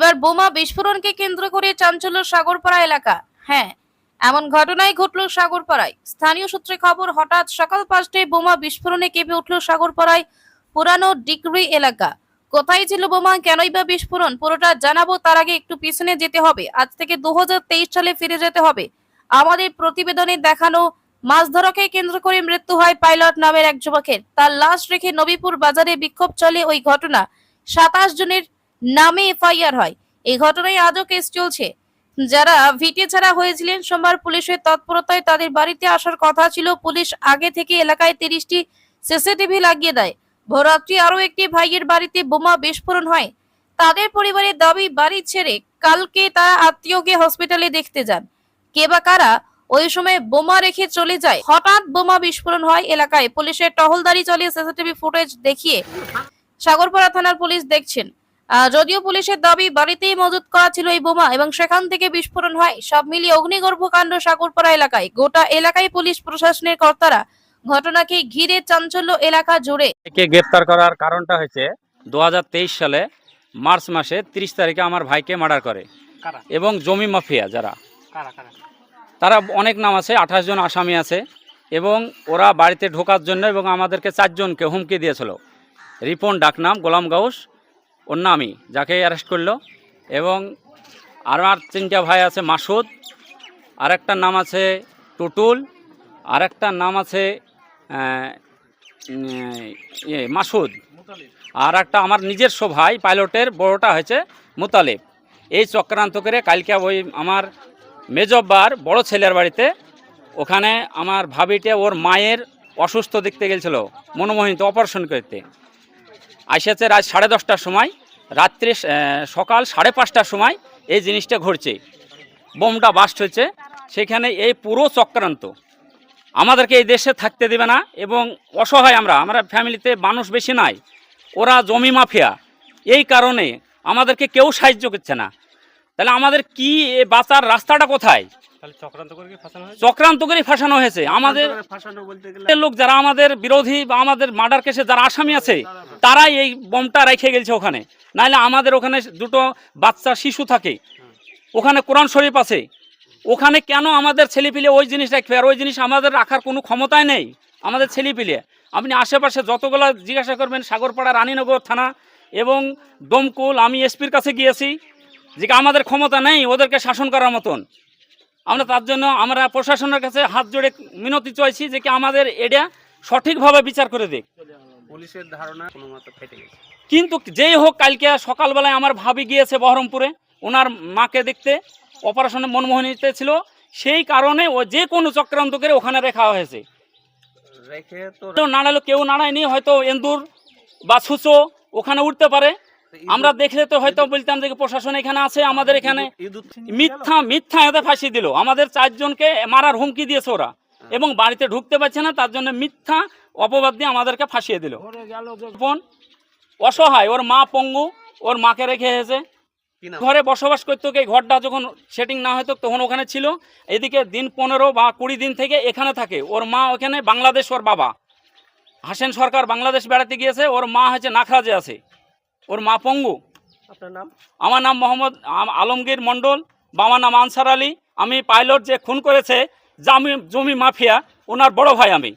এবার বোমা বিস্ফোরণকে কেন্দ্র করে চাঞ্চল্য সাগরপাড়া এলাকা। হ্যাঁ এমন ঘটনাই ঘটল সাগরপাড়ায়। স্থানীয় সূত্রে খবর, হঠাৎ সকাল পাঁচটায় বোমা বিস্ফোরণে কেঁপে উঠল সাগরপাড়ায় পুরানো ডিগ্রি এলাকা। কোথায় ছিল বোমা, কেনই বা বিস্ফোরণ, পুরোটা জানাব, তার আগে একটু পিছনে যেতে হবে। আজ থেকে দু হাজার তেইশ সালে ফিরে যেতে হবে। আমাদের প্রতিবেদনে দেখানো মাছ ধরাকে কেন্দ্র করে মৃত্যু হয় পাইলট নামের এক যুবকের। তার লাশ রেখে নবীপুর বাজারে বিক্ষোভ চলে ওই ঘটনা। সাতাশ জনের নামে এফআইআর হয়। এই ঘটনায় আজও কেস চলছে। যারা ভিটে ছাড়া হয়েছিলেন, সোমবার পুলিশের তৎপরতায় তাদের বাড়িতে আসার কথা ছিল। পুলিশ আগে থেকে এলাকায় তিরিশটি সিসিটিভি লাগিয়ে দেয়। ভোররাত্রি আরও একটি ভাইয়ের বাড়িতে বোমা বিস্ফোরণ হয়। তাদের পরিবারের দাবি, বাড়ি ছেড়ে কালকে তারা আত্মীয়কে হসপিটালে দেখতে যান। কে বা কারা ওই সময় বোমা রেখে চলে যায়। হঠাৎ বোমা বিস্ফোরণ হয় এলাকায়। পুলিশের টহলদারি চালিয়ে সিসিটিভি ফুটেজ দেখিয়ে সাগরপাড়া থানার পুলিশ দেখছেন। যদিও পুলিশের দাবি বাড়িতেই মজুত করা ছিল এই বোমা এবং সেখান থেকে বিস্ফোরণ হয়। সব মিলিয়ে অগ্নিগর্ভ কাণ্ড সাগরপাড়া এলাকায়। গোটা এলাকায় পুলিশ প্রশাসনের কর্তারা ঘটনাকে ঘিরে চাঞ্চল্য এলাকা জুড়ে। কে গ্রেপ্তার করার কারণটা হয়েছে দু হাজার তেইশ সালে মার্চ মাসে ৩০ তারিখে আমার ভাইকে মার্ডার করে। এবং জমি মাফিয়া যারা। কারা কারা? তারা অনেক নাম আছে আঠাশ জন আসামি আছে। এবং ওরা বাড়িতে ঢোকার জন্য এবং আমাদেরকে চারজনকে হুমকি দিয়েছিল। রিপন ডাকনাম গোলাম গাউস ওর নামই যাকে অ্যারেস্ট করল। এবং আমার তিনটা ভাই আছে, মাসুদ আর আরেকটার নাম আছে টুটুল আর আরেকটার নাম আছে ইয়ে মাসুদ। আর একটা আমার নিজস্ব ভাই, পাইলটের বড়টা হয়েছে মুতালিব। এই চক্রান্ত করে কালকে ওই আমার মেজব্বার বড় ছেলের বাড়িতে, ওখানে আমার ভাবিটা ওর মায়ের অসুস্থ দেখতে গেছিল, মনোমোহিত অপারেশন করতে। আসেছে রাত সাড়ে দশটার সময় রাত্রে সকাল সাড়ে পাঁচটার সময় এই জিনিসটা ঘটছে। বোমটা বাস্ট হয়েছে। সেখানে এই পুরো চক্রান্ত। আমাদেরকে এই দেশে থাকতে দেবে না এবং অসহায় আমরা আমরা ফ্যামিলিতে মানুষ বেশি নাই। ওরা জমি মাফিয়া। এই কারণে আমাদেরকে কেউ সাহায্য করছে না। তাহলে আমাদের কি এ বাঁচার রাস্তাটা কোথায়? চক্রান্ত করে ফাঁসানো হয়েছে? চক্রান্ত করে ফাঁসানো হয়েছে। আমাদের ফাঁসানো বলতে গেলে লোক যারা আমাদের বিরোধী বা আমাদের মার্ডার কেসে যারা আসামি আছে তারাই এই বমটা রেখে গেছে ওখানে। নাহলে আমাদের ওখানে দুটো বাচ্চা, শিশু থাকে। ওখানে কোরআন শরীফ আছে। ওখানে কেন আমাদের ছেলেপিলে ওই জিনিস রাখবে? আর ওই জিনিস আমাদের রাখার কোনো ক্ষমতাই নেই আমাদের ছেলেপিলে। আপনি আশেপাশে যতগুলো জিজ্ঞাসা করবেন, সাগরপাড়া রানীনগর থানা এবং দমকুল, আমি এসপির কাছে গিয়েছি, যে আমাদের ক্ষমতা নেই ওদেরকে শাসন করার মতন। আমরা তার জন্য আমরা প্রশাসনের কাছে হাত জোড়ে মিনতি চাইছি যে কি আমাদের এটা সঠিকভাবে বিচার করে দিক। পুলিশের ধারণা কোনো মতো ফেটে গেছে। কিন্তু যেই হোক কালকে সকালবেলায় আমার ভাবি গিয়েছে বহরমপুরে ওনার মাকে দেখতে অপারেশনে মনমোহনীতে ছিল সেই কারণে ও যে কোনো চক্রান্ত করে ওখানে রেখা হয়েছে। রেখে তো নাড়ালো কেউ নাড়ায়নি হয়তো এন্দুর বা সুচো ওখানে উঠতে পারে। আমরা দেখলে তো হয়তো বলতাম যে প্রশাসন এখানে আছে আমাদের এখানে মিথ্যা মিথ্যা এতে ফাঁসি দিল। আমাদের চারজনকে মারার হুমকি দিয়েছে ওরা। এবং বাড়িতে ঢুকতে পারছে না তার জন্য মিথ্যা অপবাদ দিয়ে আমাদেরকে ফাঁসিয়ে দিল। বোন অসহায় ওর মা পঙ্গু ওর মাকে রেখে এসেছে। ঘরে বসবাস করতো এই ঘরটা যখন সেটিং না হতো তখন ওখানে ছিল। এদিকে দিন পনেরো বা কুড়ি দিন থেকে এখানে থাকে। ওর মা ওখানে বাংলাদেশ ওর বাবা। হাসেন সরকার বাংলাদেশ বেড়াতে গিয়েছে ওর মা হচ্ছে নাখরাজে আছে। ওর মা পঙ্গু। আপনার নাম? আমার নাম মোহাম্মদ আলমগীর মণ্ডল বাবার নাম আনসার আলী। আমি পাইলট যে খুন করেছে জামি জমি মাফিয়া ওনার বড় ভাই আমি।